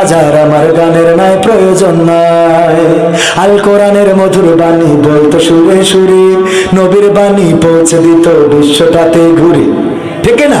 আজার আমার গানের নাই, প্রয়োজন নাই। আল কোরআনের মধুর বাণী বলতো সুরে সুরে, নবীর বাণী পৌঁছে দিত বিশ্বটাতে ঘুরে। ঠিক না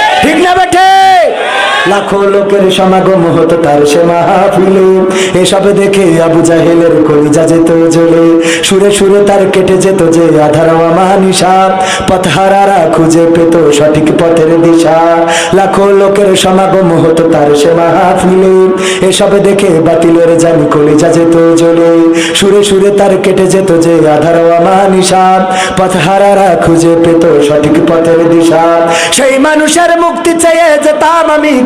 লাখো লোকের সমাগম হতো তার সে মাহফিলে। এসব দেখে আবু জাহেলের কলিজা যেত জ্বলে। সুরে সুরে তার কেটে যেত যে আধার মানিসা। পথহারারা খুঁজে পেত সঠিক পথের দিশা। লাখো লোকের সমাগম হতো তার সে মাহফিলে। এসব দেখে বাতিলের জানি কলিজা যেত জ্বলে। সুরে সুরে তার কেটে যেত যে আধার মানিসা। পথহারারা খুঁজে পেত সঠিক পথের দিশা। সেই মানুষের মুক্তি চেয়ে যেতাম আমি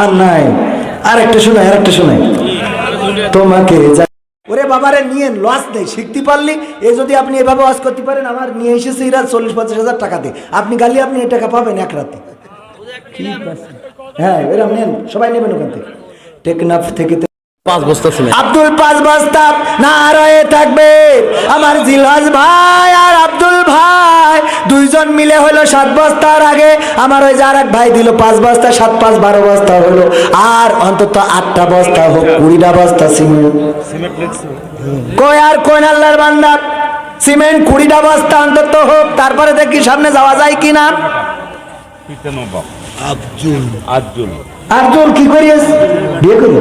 আর নাই। আর একটা শোনাই আর একটা শোনাই। তোমাকে ওরে বাবারে নিয়ে লস নেই শিখতে পারলি? এ যদি আপনি এভাবে ওয়াজ করতে পারেন আমার নিয়ে এসেছে এরা চল্লিশ পঞ্চাশ হাজার টাকাতে। আপনি গালি আপনি এই টাকা পাবেন এক রাতে। হ্যাঁ এরকম নেন সবাই নেবেন ওখান থেকে। টেকনাফ থেকে পাঁচ বস্তা শুনে। আব্দুল পাঁচ বস্তা না রয়ে থাকবে। আমার জিলহাজ ভাই আর আব্দুল ভাই। দুইজন মিলে হলো সাত বস্তার আগে। আমার ওই যার এক ভাই দিল পাঁচ বস্তা সাত পাঁচ বারো বস্তা হলো। আর অন্তত আটটা বস্তা হোক কুড়িটা বস্তা সিমেন্ট। কই আর কোন আল্লাহর বান্দা? সিমেন্ট কুড়িটা বস্তা অন্তত হোক তারপরে দেখি সামনে যাওয়া যায় কিনা। আব্দুল। আব্দুল। আব্দুল কি করিস? বিয়ে করি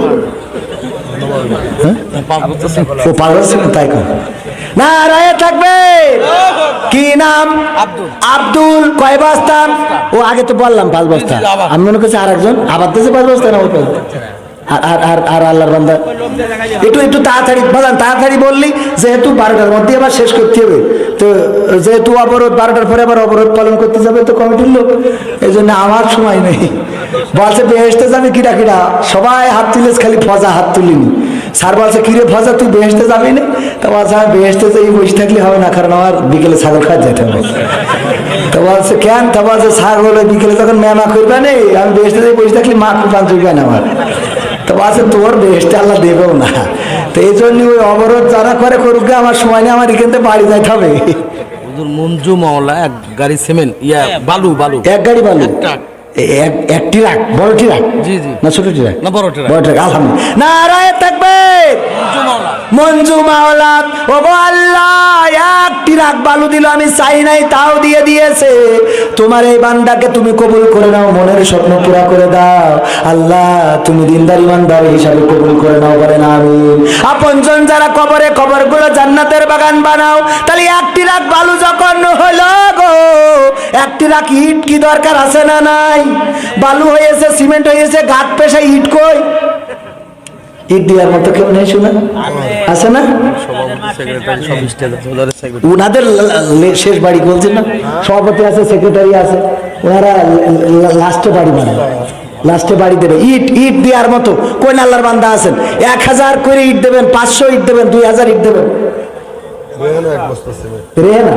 শুনে ও পাগল তাই না রায়ে থাকবে। কি আব্দুল। কয় বস্তা? ও আগে তো বললাম পাঁচ বস্তা। আমি মনে করছি আর একজন আবার দিয়েছে পাঁচ বস্তা না ও আর আর আর আর আল্লাহর বান্দা। একটু একটু তাড়াতাড়ি বলেন তাড়াতাড়ি বললি যেহেতু বারোটার মধ্যে আবার শেষ করতে হবে। তো যেহেতু অবরোধ বারোটার পরে আবার অবরোধ পালন করতে যাবে তো কমিটির লোক। এই জন্য আমার সময় নেই। বলছে বেহেসতে যাবে কিরা কিরা সবাই হাত তুলেছ খালি ফজা হাত তুলিনি। স্যার বলছে কিরে ফজা তুই বেহেসতে যাবি না? তো বলছে আমি বেহেসতে যাই বসে থাকলে হবে না কারণ আমার বিকেলে ছাগল খাওয়া যেতে হবে। তো বলছে কেন? তো বলছে ছাগল ওই বিকেলে তখন মেমা করবে না আমি বেহেসতে যাই বসে থাকলে মা কুপান চুলবে না আমার। তো বলছে তোর বেহেসতে আল্লাহ দেবেও না। তো এই জন্য ওই অবরোধ যারা করে করুক গে, আমার সময় নেই আমার এখান থেকে বাড়ি যাইতে হবে। মঞ্জু মাওলা এক গাড়ি সিমেন্ট ইয়া বালু বালু। এক গাড়ি বালু। এক ট্রাক। এ- এক এক ট্রাক বড় ট্রাক জি, জি। না ছোট ট্রাক না বড় ট্রাক। বড় ট্রাক আলহামদুলিল্লাহ। না থাকবে মঞ্জু মাওলা ও আল্লাহ এক ট্রাক বালু দিল আমি চাই নাই তাও দিয়ে দিয়েছে। তোমার এই বান্দাকে তুমি কবুল করে নাও মনের স্বপ্ন পুরা করে দাও। আল্লাহ তুমি দিনদার ইমানদার হিসাবে কবুল করে নাও করে না আমি আপনজন যারা কবরে কবরগুলো জান্নাতের বাগান বানাও তাহলে এক ট্রাক বালু যখন হলো গো এক ইট কি দরকার আছে না নাই? বালু হয়েছে সিমেন্ট হয়েছে ঘাট পেশা ইট কই? ইট দেওয়ার মতো কেউ নেই শুনে আছে না? ওনাদের শেষ বাড়ি বলছেন না? সভাপতি আছে সেক্রেটারি আছে। ওনারা লাস্টে বাড়ি বানায়। লাস্টে বাড়ি দেবে। ইট ইট দেওয়ার মতো কোন আল্লাহর বান্দা আছেন? এক হাজার করে ইট দেবেন পাঁচশো ইট দেবেন দুই হাজার ইট দেবেন। রেহেনা?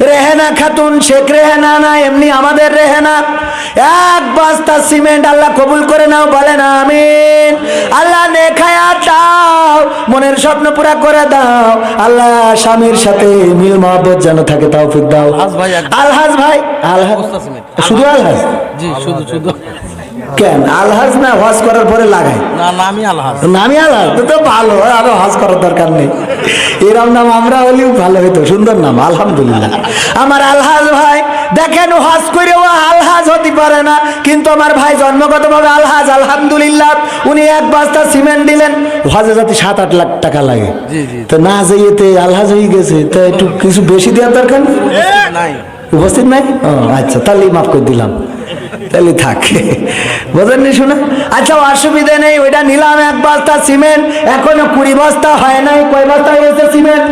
রেহেনা খাতুন শেখ রেহেনা না এমনি আমাদের রেহেনা। এক বস্তা সিমেন্ট আল্লাহ কবুল করে নাও বলেন আমিন। আল্লাহ নেখায়া দাও মনের স্বপ্ন পুরা করে দাও। আল্লাহ স্বামীর সাথে মিল মহব্বত যেন থাকে তাও দাও। আলহাজ ভাই আলহাজ। শুধু আলহাজ? জি শুধু শুধু কেন? আলহাজ না হজ করার পরে লাগায়? না না আলহাজ নামি আলাদ তো ভালো আরও হজ করার দরকার নেই। এরম নাম আমরা হলেও ভালো হইতো সুন্দর নাম আলহামদুলিল্লাহ। আমার আলহাজ ভাই দেখেন হজ করেও আলহাজ হতে পারে না কিন্তু আমার ভাই জন্মগত ভাবে আলহাজ আলহামদুলিল্লাহ উনি এক বস্তা সিমেন্ট দিলেন হজে যাতে সাত আট লাখ টাকা লাগে। তো না যাইয়েতে আলহাজ হয়ে গেছে তা একটু কিছু বেশি দেওয়ার দরকার? নাই? উপস্থিত নাই। আচ্ছা তাহলেই মাফ করে দিলাম। তাহলে থাক। বোঝেননি শোনা? আচ্ছা অসুবিধা নেই ওইটা নিলাম এক বস্তা সিমেন্ট। এখনও কুড়ি বস্তা হয় নাই। কয় বস্তা হয়েছে সিমেন্ট?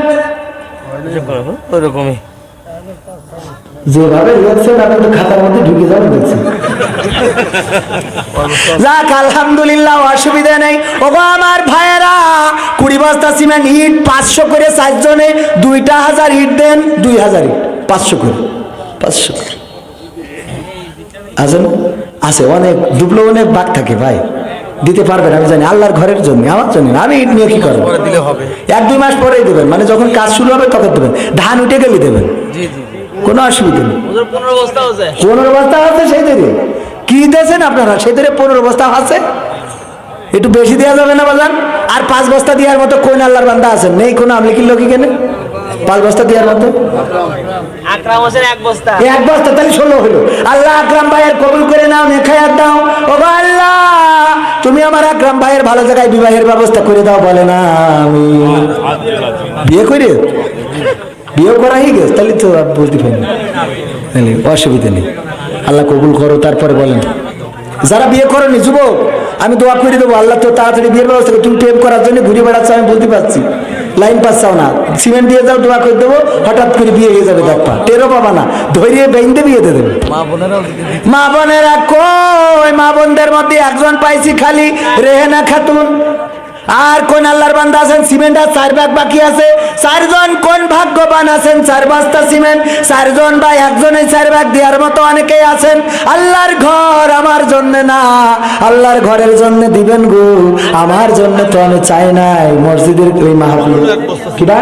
ওইরকমই। যেভাবে লিখছেন আপনি তো খাতার মধ্যে ঢুকে যাবেন দেখছেন যাক আলহামদুলিল্লাহ অসুবিধা নেই। ওগো আমার ভাইয়েরা কুড়ি বস্তা সিমেন্ট ইট পাঁচশো করে চারজনে দুইটা হাজার ইট দেন দুই হাজার ইট পাঁচশো করে পাঁচশো করে। আছে না আছে অনেক ডুবলো অনেক বাঘ থাকে ভাই। দিতে পারবেন আমি জানি আল্লাহর ঘরের জন্য আমার জন্য আমি ইট নিয়ে কি করব? এক দুই মাস পরেই দেবেন মানে যখন কাজ শুরু হবে তখন দেবেন। ধান উঠে গেলে দেবেন। কোনো অসুবিধা নেই। পনেরো বস্তা আছে সেই থেকে কি দিয়েছেন আপনারা? সেই থেকে পনেরো বস্তা আছে? একটু বেশি দেওয়া যাবে না বাজান আর পাঁচ বস্তা দেওয়ার মতো কোন আল্লাহর বান্দা আছেন? নেই কোনো আমলিকির লোক কেনে? পাঁচ বস্তা দেওয়ার মতো? এক বস্তা। তাহলে ষোলো হলো। আল্লাহ আকরাম ভাইয়ের কবুল করে নাও নেখায়াত দাও। ও আল্লাহ তুমি আমার আকরাম ভাইয়ের ভালো জায়গায় বিবাহের ব্যবস্থা করে দাও বলে না আমি বিয়ে করে বিয়ে করা হয়ে গেছে তাহলে তো বলতে পারি অসুবিধা নেই। আল্লাহ কবুল করো তারপরে বলেন। যারা বিয়ে করনি যুবক আমি দোয়া করে দেবো আল্লাহ তো তাড়াতাড়ি বিয়ের ব্যবস্থা তুমি প্রেম করার জন্য ঘুরে বেড়াচ্ছ আমি বলতে পারছি। লাইন পাস চাও না। সিমেন্ট দিয়ে যাও দোয়া করে দেবো হঠাৎ করে বিয়ে হয়ে যাবে দেখা টেরো পাবা না। ধৈর্য বেঁধে বিয়ে দিয়ে দেবে। মা বোনেরা কই? মা বোনদের মধ্যে একজন পাইছি খালি রেহেনা খাতুন। আর কোন আল্লাহর বান্দা আছেন? সিমেন্ট আর চার ব্যাগ বাকি আছে। চারজন কোন ভাগ্যবান আছেন? চার বস্তা সিমেন্ট। চারজন বা একজনে চার ব্যাগ দেওয়ার মতো অনেকেই আছেন। আল্লাহর ঘর আমার জন্য না। আল্লাহর ঘরের জন্য দিবেন গো। আমার জন্য তো আমি চাই নাই। মসজিদের ওই মাহফিল। কিবা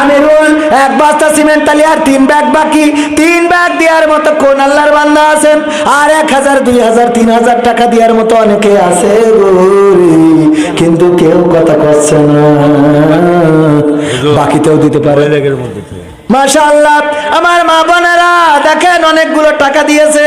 আমিরুল, এক বস্তা সিমেন্ট তালি আর তিন ব্যাগ বাকি। তিন ব্যাগ দেওয়ার মতো কোন আল্লাহর বান্দা আছেন? আর এক হাজার, দুই হাজার, তিন হাজার টাকা দেওয়ার মতো অনেকে আছে গো। কিন্তু কেউ কথা করছে না। বাকিতেও দিতে পারে। মাশাআল্লাহ আমার মা বোনেরা দেখেন অনেকগুলো টাকা দিয়েছে।